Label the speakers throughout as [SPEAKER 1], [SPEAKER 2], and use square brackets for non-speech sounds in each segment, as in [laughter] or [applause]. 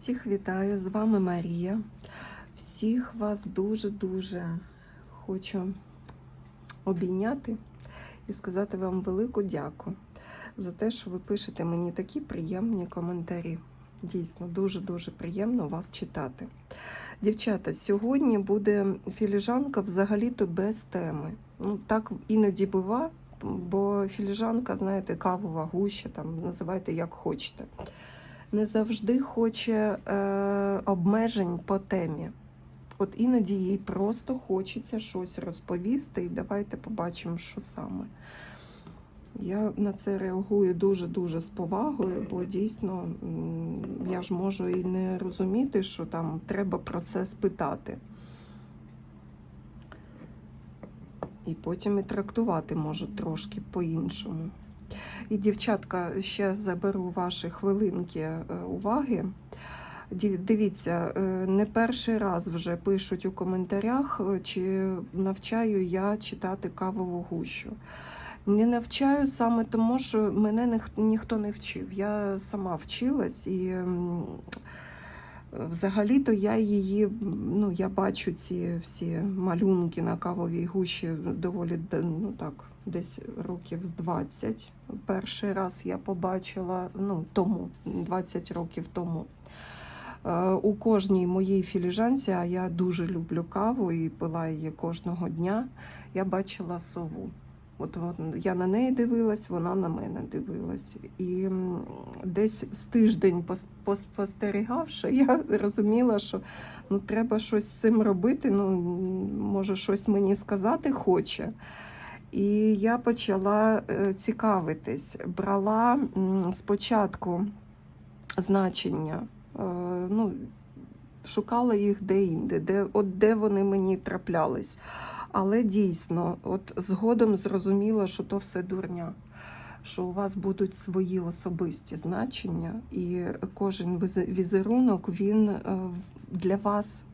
[SPEAKER 1] Всіх вітаю, з вами Марія. Всіх вас дуже-дуже хочу обійняти і сказати вам велику дяку за те, що ви пишете мені такі приємні коментарі. Дійсно, дуже-дуже приємно вас читати. Дівчата, сьогодні буде філіжанка взагалі-то без теми. Ну, так іноді бува, бо філіжанка, знаєте, кавова гуща, там називайте як хочете не завжди хоче е, обмежень по темі. От іноді їй просто хочеться щось розповісти, і давайте побачимо, що саме. Я на це реагую дуже-дуже з повагою, бо дійсно я ж можу і не розуміти, що там треба про це спитати. І потім і трактувати можу трошки по-іншому. І, дівчатка, ще заберу ваші хвилинки е, уваги. Дивіться, е, не перший раз вже пишуть у коментарях, е, чи навчаю я читати кавову гущу. Не навчаю саме тому, що мене ніх- ніхто не вчив. Я сама вчилась і взагалі-то я її, ну, я бачу ці всі малюнки на кавовій гущі доволі ну, так, десь років з 20. Перший раз я побачила ну, тому, 20 років тому. Е, У кожній моїй філіжанці, а я дуже люблю каву і пила її кожного дня, я бачила сову. От, я на неї дивилась, вона на мене дивилась. І десь з тиждень пос- пос- спостерігавши, я розуміла, що ну, треба щось з цим робити. Ну, може, щось мені сказати хоче. І я почала е, цікавитись, брала спочатку значення, е, ну, шукала їх де-інде, де, от де вони мені траплялись. Але дійсно, от згодом зрозуміла, що то все дурня. Що у вас будуть свої особисті значення, і кожен візерунок він е, для вас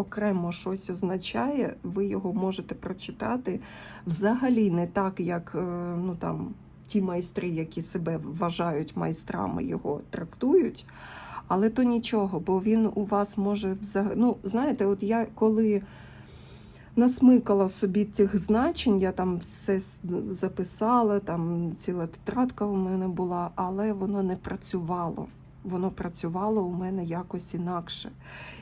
[SPEAKER 1] окремо щось означає, ви його можете прочитати взагалі не так, як е, ну, там, ті майстри, які себе вважають майстрами, його трактують. Але то нічого, бо він у вас може взагалі. Ну, знаєте, от я коли насмикала собі тих значень, я там все записала, там ціла тетрадка у мене була, але воно не працювало. Воно працювало у мене якось інакше.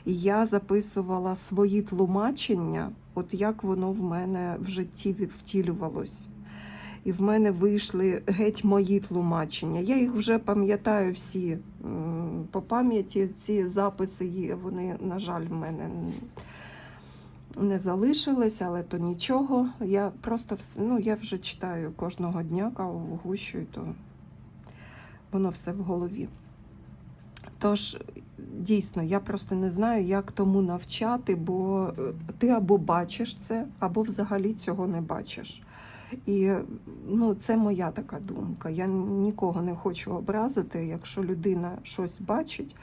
[SPEAKER 1] І я записувала свої тлумачення, от як воно в мене в житті втілювалось. І в мене вийшли геть мої тлумачення. Я їх вже пам'ятаю всі по пам'яті. Ці записи є, вони, на жаль, в мене не залишились, але то нічого. Я просто ну, я вже читаю кожного дня каву гущу, і то воно все в голові. Тож, дійсно, я просто не знаю, як тому навчати, бо е, ти або бачиш це, або взагалі цього не бачиш. І ну, це моя така думка. Я нікого не хочу образити. Якщо людина щось бачить,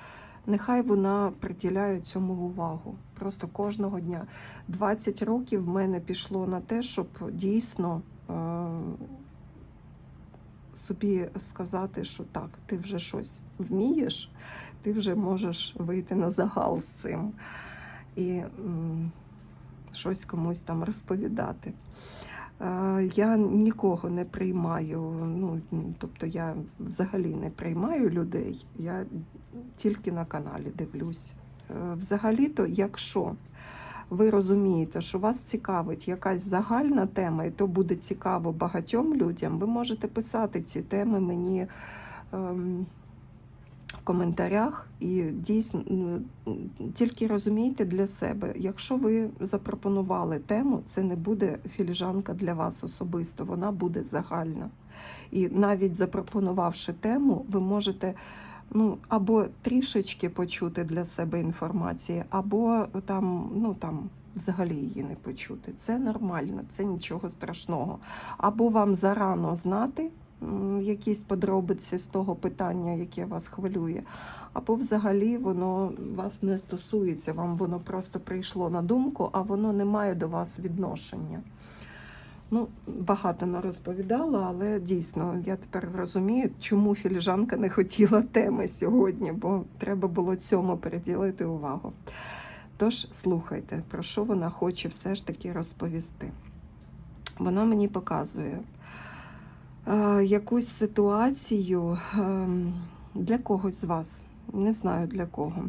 [SPEAKER 1] нехай вона приділяє цьому увагу. Просто кожного дня. 20 років в мене пішло на те, щоб дійсно е- собі сказати, що так, ти вже щось вмієш, ти вже можеш вийти на загал з цим і м, щось комусь там розповідати. Е, Я нікого не приймаю, ну тобто я взагалі не приймаю людей, я тільки на каналі дивлюсь. Е, Взагалі-то, якщо ви розумієте, що вас цікавить якась загальна тема, і то буде цікаво багатьом людям, ви можете писати ці теми мені ем, в коментарях. І дійсно тільки розумійте для себе, якщо ви запропонували тему, це не буде філіжанка для вас особисто, вона буде загальна. І навіть запропонувавши тему, ви можете ну, або трішечки почути для себе інформації, або там, ну там. Взагалі її не почути. Це нормально, це нічого страшного. Або вам зарано знати якісь подробиці з того питання, яке вас хвилює, або взагалі воно вас не стосується, вам воно просто прийшло на думку, а воно не має до вас відношення. Ну, багато не розповідала, але дійсно я тепер розумію, чому філіжанка не хотіла теми сьогодні, бо треба було цьому приділити увагу. Тож слухайте, про що вона хоче все ж таки розповісти. Вона мені показує е, якусь ситуацію е, для когось з вас. Не знаю для кого.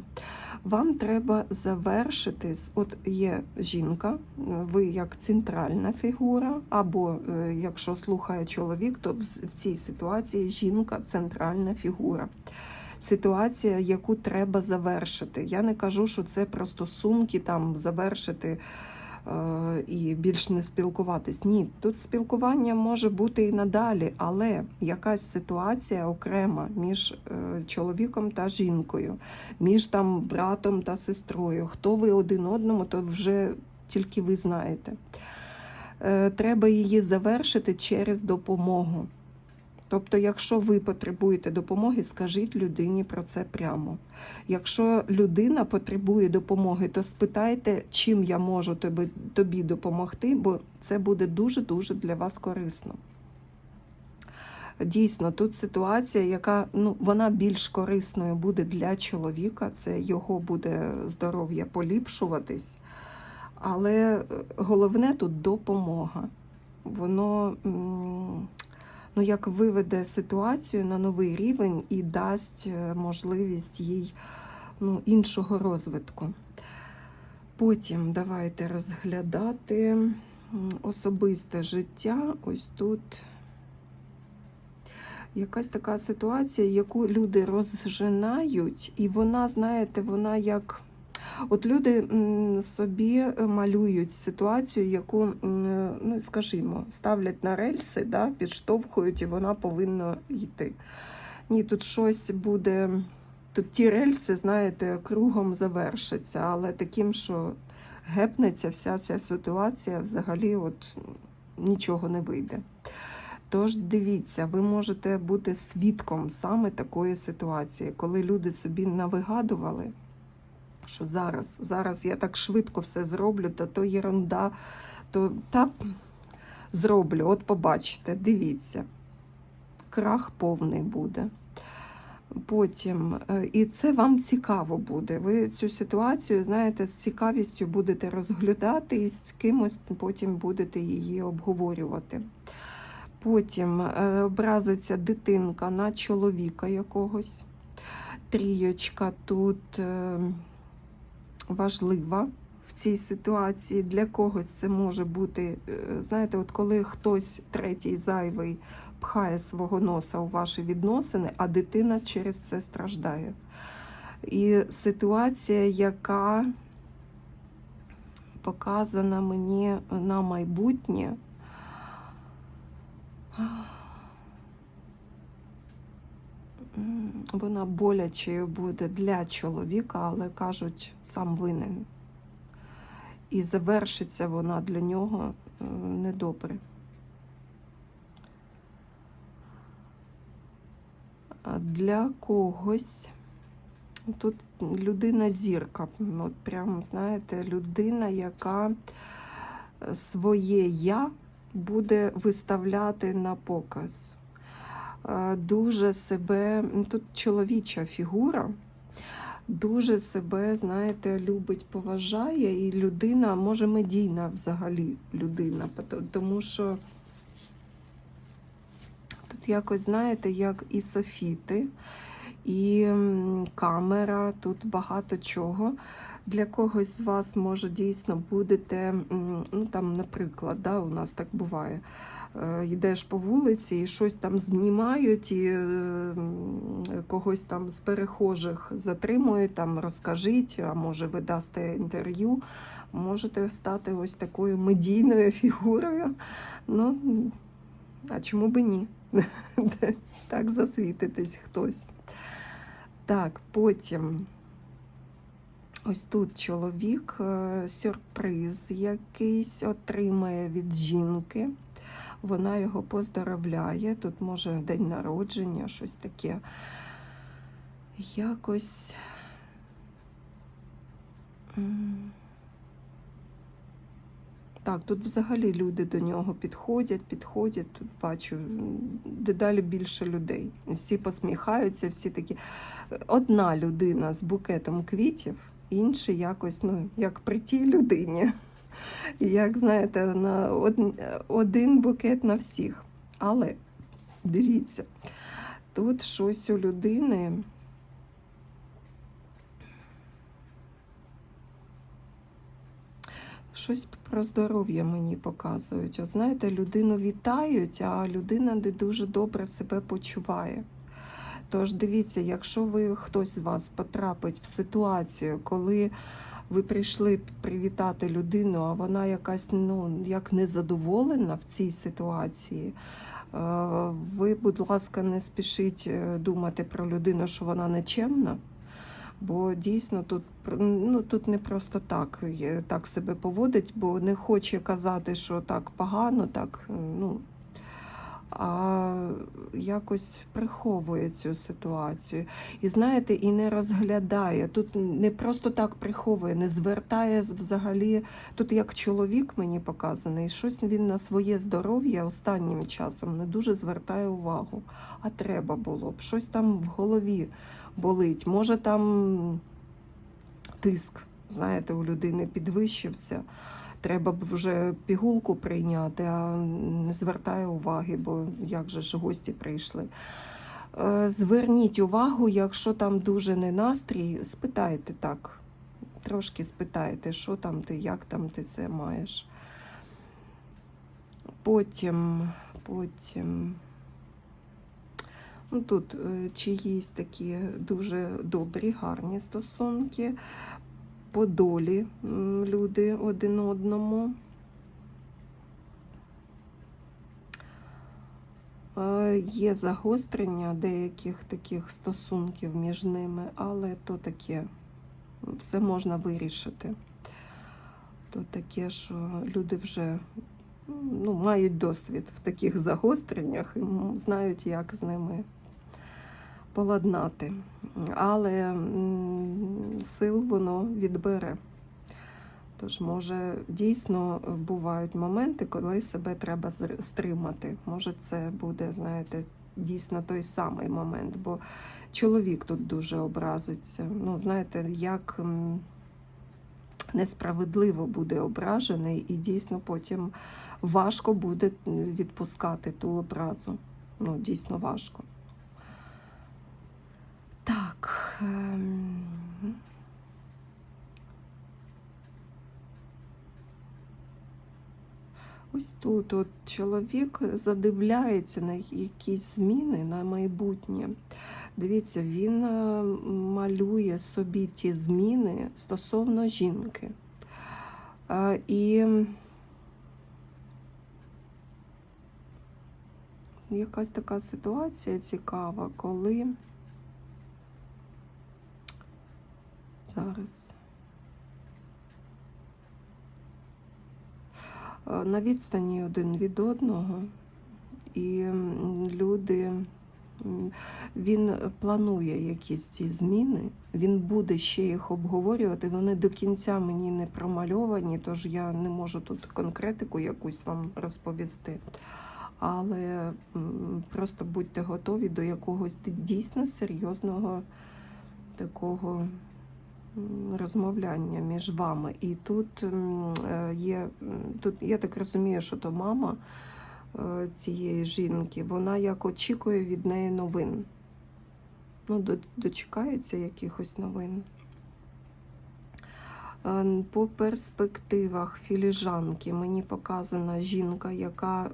[SPEAKER 1] Вам треба завершити. От є жінка, ви як центральна фігура, або е, якщо слухає чоловік, то в цій ситуації жінка центральна фігура. Ситуація, яку треба завершити. Я не кажу, що це про стосунки там завершити і більш не спілкуватись. Ні, тут спілкування може бути і надалі, але якась ситуація окрема між е, чоловіком та жінкою, між там братом та сестрою. Хто ви один одному, то вже тільки ви знаєте. Е, Треба її завершити через допомогу. Тобто, якщо ви потребуєте допомоги, скажіть людині про це прямо. Якщо людина потребує допомоги, то спитайте, чим я можу тобі, тобі допомогти, бо це буде дуже-дуже для вас корисно. Дійсно, тут ситуація, яка ну, вона більш корисною буде для чоловіка, це його буде здоров'я поліпшуватись. Але е, головне тут допомога. Воно ну, як виведе ситуацію на новий рівень і дасть е, можливість їй ну, іншого розвитку. Потім давайте розглядати особисте життя. Ось тут якась така ситуація, яку люди розжинають, і вона, знаєте, вона як. От люди собі малюють ситуацію, яку, ну скажімо, ставлять на рельси, да, підштовхують, і вона повинна йти. Ні, тут щось буде. Тут ті рельси, знаєте, кругом завершаться, але таким, що гепнеться вся ця ситуація, взагалі от нічого не вийде. Тож дивіться, ви можете бути свідком саме такої ситуації, коли люди собі навигадували, що зараз, зараз я так швидко все зроблю, та то єрунда, то та зроблю. От побачите, дивіться, крах повний буде. Потім, е, і це вам цікаво буде. Ви цю ситуацію, знаєте, з цікавістю будете розглядати і з кимось потім будете її обговорювати. Потім е, образиться дитинка на чоловіка якогось. Трійочка тут е, важлива в цій ситуації. Для когось це може бути, е, знаєте, от коли хтось третій зайвий пхає свого носа у ваші відносини, а дитина через це страждає. І ситуація, яка показана мені на майбутнє. М, Вона болячою буде для чоловіка, але кажуть, сам винен. І завершиться вона для нього е, недобре. Для когось тут людина зірка. От прям, знаєте, людина, яка е, своє я буде виставляти на показ. Е, Дуже себе, ну, тут чоловіча фігура, дуже себе, знаєте, любить, поважає, і людина, може, медійна взагалі людина, тому що тут якось, знаєте, як і софіти, і камера, тут багато чого. Для когось з вас може дійсно будете, ну там, наприклад, да, у нас так буває. Е, Йдеш по вулиці і щось там знімають, і е, когось там з перехожих затримують, там розкажіть, а може ви дасте інтерв'ю, можете стати ось такою медійною [laughs] фігурою. Ну, а чому би ні? [laughs] Так засвітитись хтось. Так, потім. Ось тут чоловік е, сюрприз якийсь отримає від жінки. Вона його поздоровляє. Тут може день народження, щось таке. Якось. Так, тут взагалі люди до нього підходять, підходять. Тут бачу дедалі більше людей. Всі посміхаються, всі такі. Одна людина з букетом квітів, інший якось, ну, як при тій людині. Як знаєте, на один букет на всіх. Але дивіться, тут щось у людини. Щось про здоров'я мені показують. От знаєте, людину вітають, а людина не дуже добре себе почуває. Тож дивіться, якщо ви хтось з вас потрапить в ситуацію, коли ви прийшли привітати людину, а вона якась ну як незадоволена в цій ситуації. е, Ви, будь ласка, не спішіть е, думати про людину, що вона нечемна. Бо дійсно тут ну, тут не просто так, так себе поводить, бо не хоче казати, що так погано, так е, ну, а якось приховує цю ситуацію. І знаєте, і не розглядає. Тут не просто так приховує, не звертає взагалі. Тут як чоловік мені показаний, щось він на своє здоров'я останнім часом не дуже звертає увагу. А треба було б. Щось там в голові болить. Може там тиск, знаєте, у людини підвищився. Треба б вже пігулку прийняти, а не звертає уваги, бо як же ж гості прийшли. Е, Зверніть увагу, якщо там дуже не настрій, спитайте так. Трошки спитайте, що там ти, як там ти це маєш. Потім, потім. Ну, тут е, чиїсь такі дуже добрі, гарні стосунки, по долі люди один одному. Е, Є загострення деяких таких стосунків між ними, але то таке все можна вирішити. То таке, що люди вже ну, мають досвід в таких загостреннях і знають, як з ними поладнати. Але сил воно відбере. Тож, може, дійсно бувають моменти, коли себе треба стримати. Може, це буде, знаєте, дійсно той самий момент, бо чоловік тут дуже образиться. Ну, знаєте, як несправедливо буде ображений, і дійсно потім важко буде відпускати ту образу. Ну, дійсно важко. Ем, Ось тут от чоловік задивляється на якісь зміни на майбутнє. Дивіться, він е, малює собі ті зміни стосовно жінки. Е, І якась така ситуація цікава, коли зараз. Е, на відстані один від одного, і люди. Він планує якісь ці зміни, він буде ще їх обговорювати. Вони до кінця мені не промальовані, тож я не можу тут конкретику якусь вам розповісти. Але просто будьте готові до якогось дійсно серйозного такого розмовляння між вами. І тут е, є, тут я так розумію, що то мама е, цієї жінки, вона як очікує від неї новин. Ну, дочекається якихось новин. Е, По перспективах філіжанки мені показана жінка, яка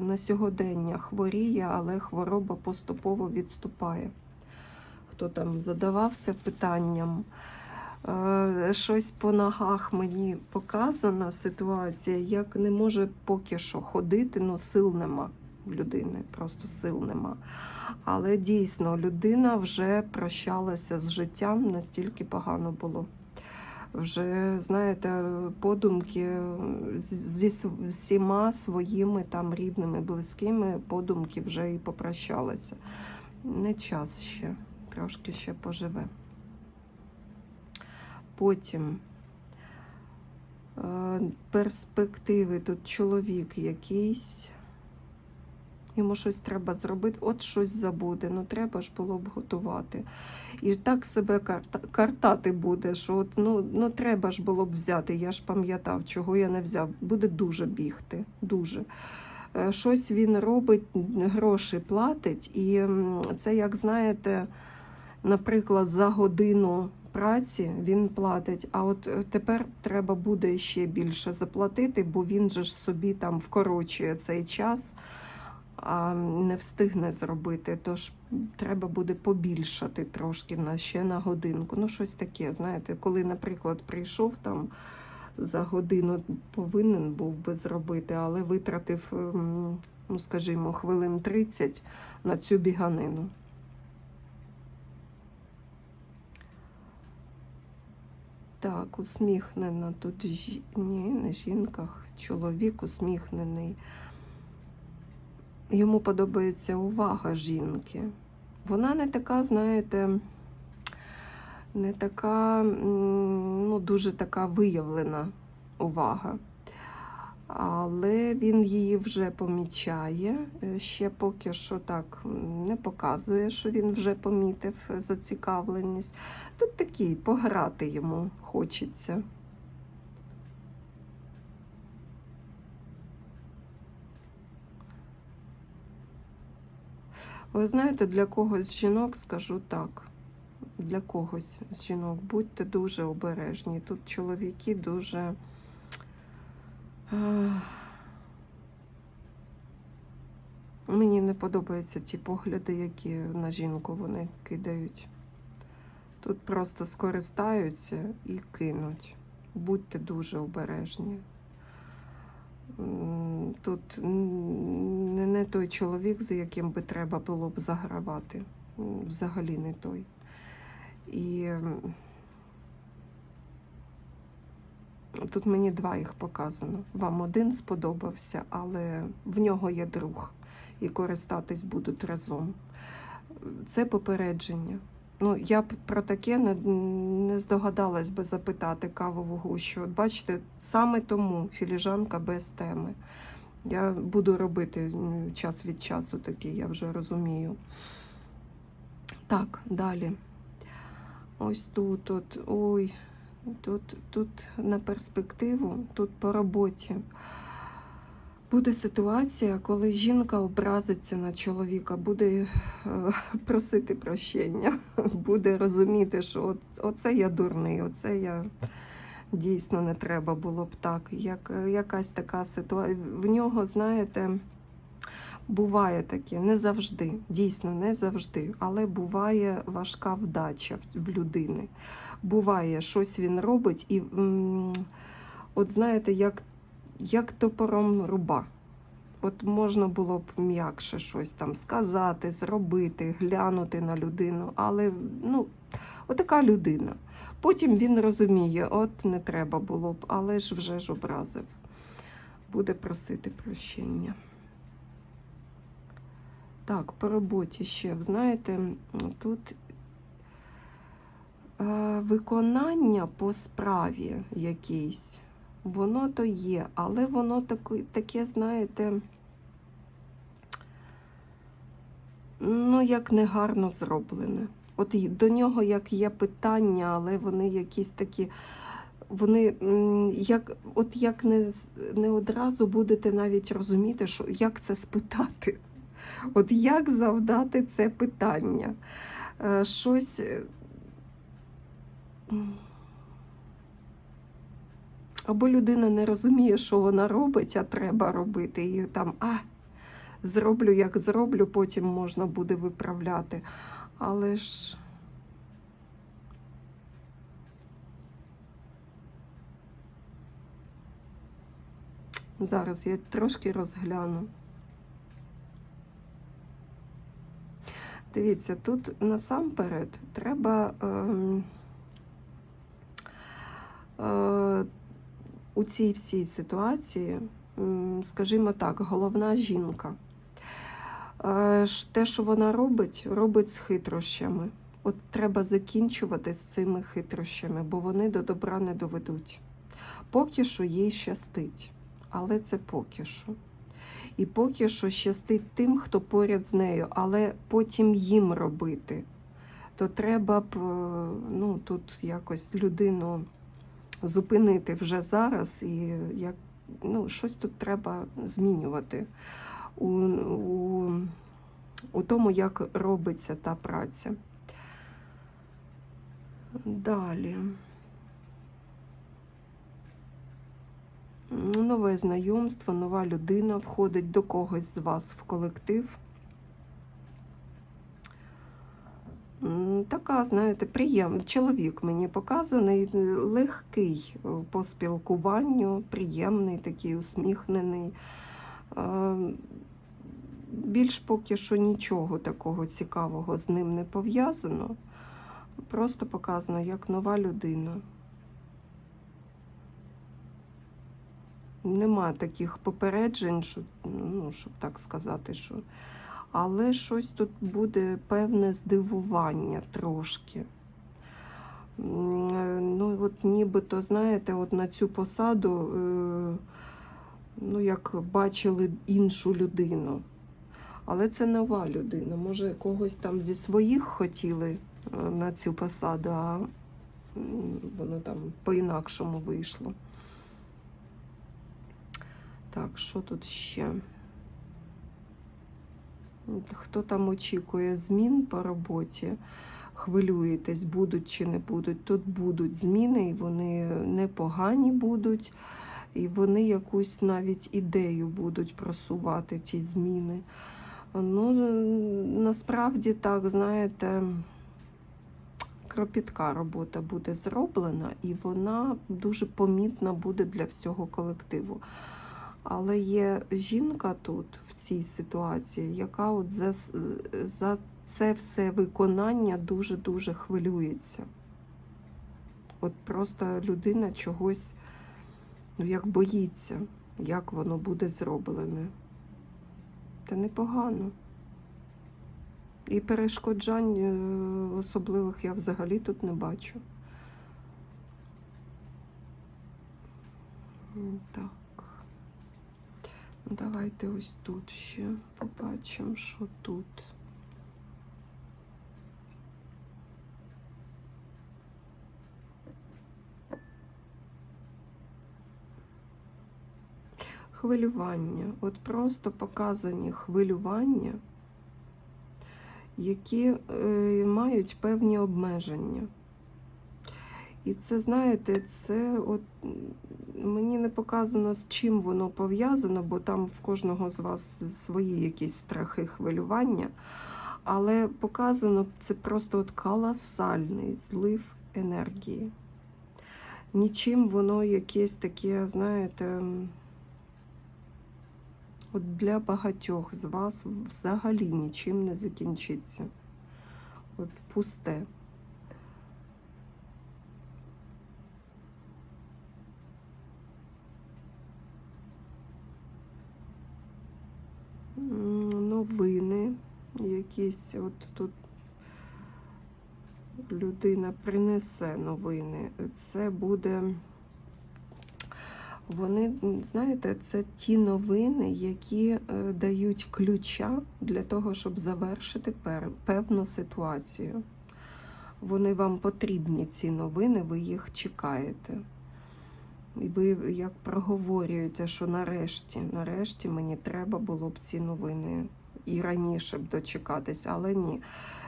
[SPEAKER 1] на сьогодення хворіє, але хвороба поступово відступає. Хто там задавався питанням, Е, щось по ногах мені показана ситуація, як не може поки що ходити, ну сил нема у людини, просто сил нема. Але дійсно людина вже прощалася з життям, настільки погано було. Вже, знаєте, подумки зі всіма своїми там рідними, близькими, подумки вже і попрощалася. Не час ще, трошки ще поживе. Потім Е, Перспективи тут чоловік якийсь. Йому щось треба зробити, от щось забуде. Ну треба ж було б готувати. І так себе карта, картати буде, що от, ну, ну треба ж було б взяти. Я ж пам'ятав, чого я не взяв. Буде дуже бігти. Дуже. Е, Щось він робить, гроші платить, і це, як знаєте, наприклад, за годину праці він платить, а от е, тепер треба буде ще більше заплатити, бо він же ж собі там вкорочує цей час, а не встигне зробити. Тож треба буде побільшати трошки на ще на годинку. Ну, щось таке, знаєте, коли, наприклад, прийшов там. За годину повинен був би зробити, але витратив, ну скажімо, хвилин 30 на цю біганину. Так, усміхнена тут жі... ні, не жінках, чоловік усміхнений. Йому подобається увага жінки. Вона не така, знаєте, не така, ну, дуже така виявлена увага. Але він її вже помічає. Е, Ще поки що так не показує, що він вже помітив е, зацікавленість. Тут такий пограти йому хочеться. Ви знаєте, для когось жінок скажу так. Для когось з жінок будьте дуже обережні. Тут чоловіки дуже. Мені не подобаються ті погляди, які на жінку вони кидають. Тут просто скористаються і кинуть. Будьте дуже обережні. Тут не той чоловік, за яким би треба було б загравати. Взагалі не той. І м, тут мені два їх показано. Вам один сподобався, але в нього є друг, і користатись будуть разом. Це попередження. Ну, я б про таке не, не здогадалась би запитати кавову гущу. От бачите, саме тому філіжанка без теми. Я буду робити час від часу такі, я вже розумію. Так, далі. Ось тут, от, ой, тут, тут на перспективу, тут по роботі. Буде ситуація, коли жінка образиться на чоловіка, буде е, просити прощення, [laughs] буде розуміти, що от, оце я дурний, оце я дійсно не треба було б так. Як, якась така ситуація. В нього, знаєте, буває таке, не завжди, дійсно не завжди, але буває важка вдача в- людини. Буває, щось він робить, і от знаєте, як як топором руба. От можна було б м'якше щось там сказати, зробити, глянути на людину, але ну, отака людина. Потім він розуміє, от не треба було б, але ж вже ж образив. Буде просити прощення. Так, по роботі ще, знаєте, тут е, виконання по справі якійсь. Воно то є, але воно таке, таке, знаєте, ну, як негарно зроблене. От до нього як є питання, але вони якісь такі, вони як, от як не, не одразу будете навіть розуміти, що, як це спитати. От як завдати це питання? Е, Щось. е, або людина не розуміє, що вона робить, а треба робити. І там, а, зроблю, як зроблю, потім можна буде виправляти. Але ж. Зараз я трошки розгляну. Дивіться, тут насамперед треба. Ем, е, у цій всій ситуації, скажімо так, головна жінка. Е, Те, що вона робить, робить з хитрощами. От треба закінчувати з цими хитрощами, бо вони до добра не доведуть. Поки що їй щастить, але це поки що. І поки що щастить тим, хто поряд з нею, але потім їм робити. То треба б е, ну, тут якось людину зупинити вже зараз, і як, ну, щось тут треба змінювати у, у, у тому, як робиться та праця. Далі. Нове знайомство, нова людина входить до когось з вас в колектив. Така, знаєте, приємний чоловік мені показаний, легкий е, по спілкуванню, приємний, такий усміхнений. Е, Більш поки що нічого такого цікавого з ним не пов'язано. Просто показано як нова людина. Нема таких попереджень, що, ну, щоб так сказати, що. Але щось тут буде певне здивування трошки. Ну, от нібито, знаєте, от на цю посаду, е, ну, як бачили іншу людину. Але це нова людина. Може, когось там зі своїх хотіли е, на цю посаду, а воно там по-інакшому вийшло. Так, що тут ще? Хто там очікує змін по роботі? Хвилюєтесь, будуть чи не будуть. Тут будуть зміни, і вони непогані будуть, і вони якусь навіть ідею будуть просувати ті зміни. Ну, насправді так, знаєте, кропітка робота буде зроблена, і вона дуже помітна буде для всього колективу. Але є жінка тут, в цій ситуації, яка от за, за це все виконання дуже-дуже хвилюється. От просто людина чогось, ну, як боїться, як воно буде зроблене. Та непогано. І перешкоджань е, особливих я взагалі тут не бачу. Так. Давайте ось тут ще побачимо, що тут. Хвилювання. От просто показані хвилювання, які е, мають певні обмеження. І це, знаєте, це от мені не показано, з чим воно пов'язано, бо там в кожного з вас свої якісь страхи, хвилювання. Але показано це просто от колосальний злив енергії. Нічим воно якесь таке, знаєте, от для багатьох з вас взагалі нічим не закінчиться. От пусте. М, новини якісь от тут людина принесе новини. Це буде. Вони, знаєте, це ті новини, які е, дають ключа для того, щоб завершити певну ситуацію. Вони вам потрібні, ці новини, ви їх чекаєте. І ви як проговорюєте, що нарешті, нарешті мені треба було б ці новини і раніше б дочекатися, але ні.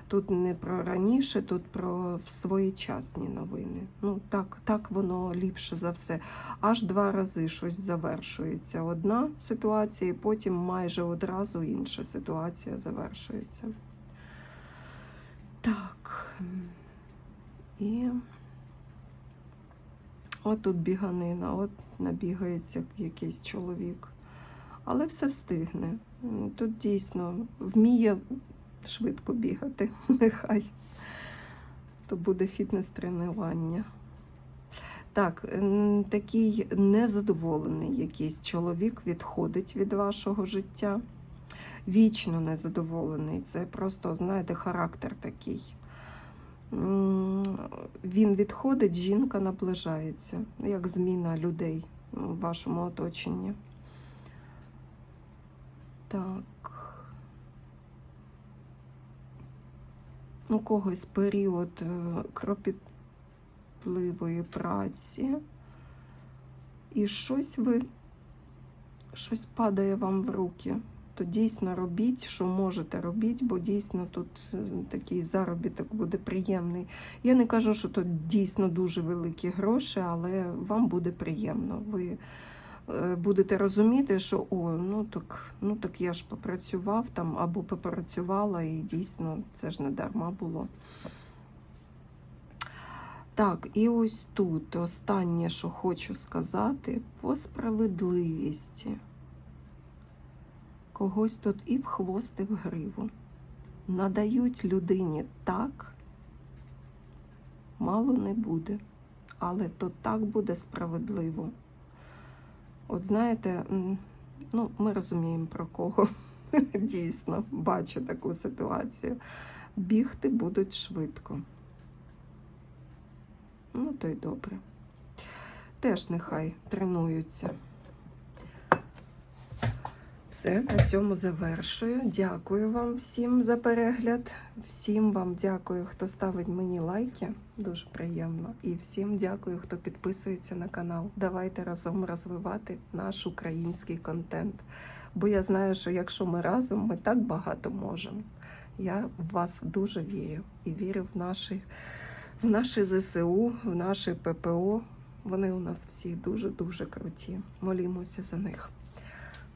[SPEAKER 1] Тут не про раніше, тут про своєчасні новини. Ну так, так воно ліпше за все. Аж два рази щось завершується. Одна ситуація, і потім майже одразу інша ситуація завершується. Так. І от тут біганина, от набігається якийсь чоловік. Але все встигне. Тут дійсно вміє швидко бігати, [laughs] нехай. То буде фітнес-тренування. Так, такий незадоволений якийсь чоловік відходить від вашого життя. Вічно незадоволений. Це просто, знаєте, характер такий. він відходить, жінка наближається, як зміна людей в вашому оточенні. Так. У когось період е, кропітливої праці. І щось ви, щось падає вам в руки. То дійсно робіть, що можете робіть, бо дійсно тут е, такий заробіток буде приємний. Я не кажу, що тут дійсно дуже великі гроші, але вам буде приємно. Ви будете розуміти, що о, ну так, ну так я ж попрацював там або попрацювала, і дійсно це ж не дарма було. Так, і ось тут останнє, що хочу сказати, по справедливісті. Когось тут і в хвост, і в гриву. Надають людині так, мало не буде, але то так буде справедливо. От знаєте, ну, ми розуміємо про кого. [laughs] Дійсно, бачу таку ситуацію. Бігти будуть швидко. Ну, то й добре. Теж нехай тренуються. Все, на цьому завершую. Дякую вам всім за перегляд. Всім вам дякую, хто ставить мені лайки. Дуже приємно. І всім дякую, хто підписується на канал. Давайте разом розвивати наш український контент. Бо я знаю, що якщо ми разом, ми так багато можемо. Я в вас дуже вірю і вірю в наші, в наші ЗСУ, в наші ППО. Вони у нас всі дуже-дуже круті. Молімося за них.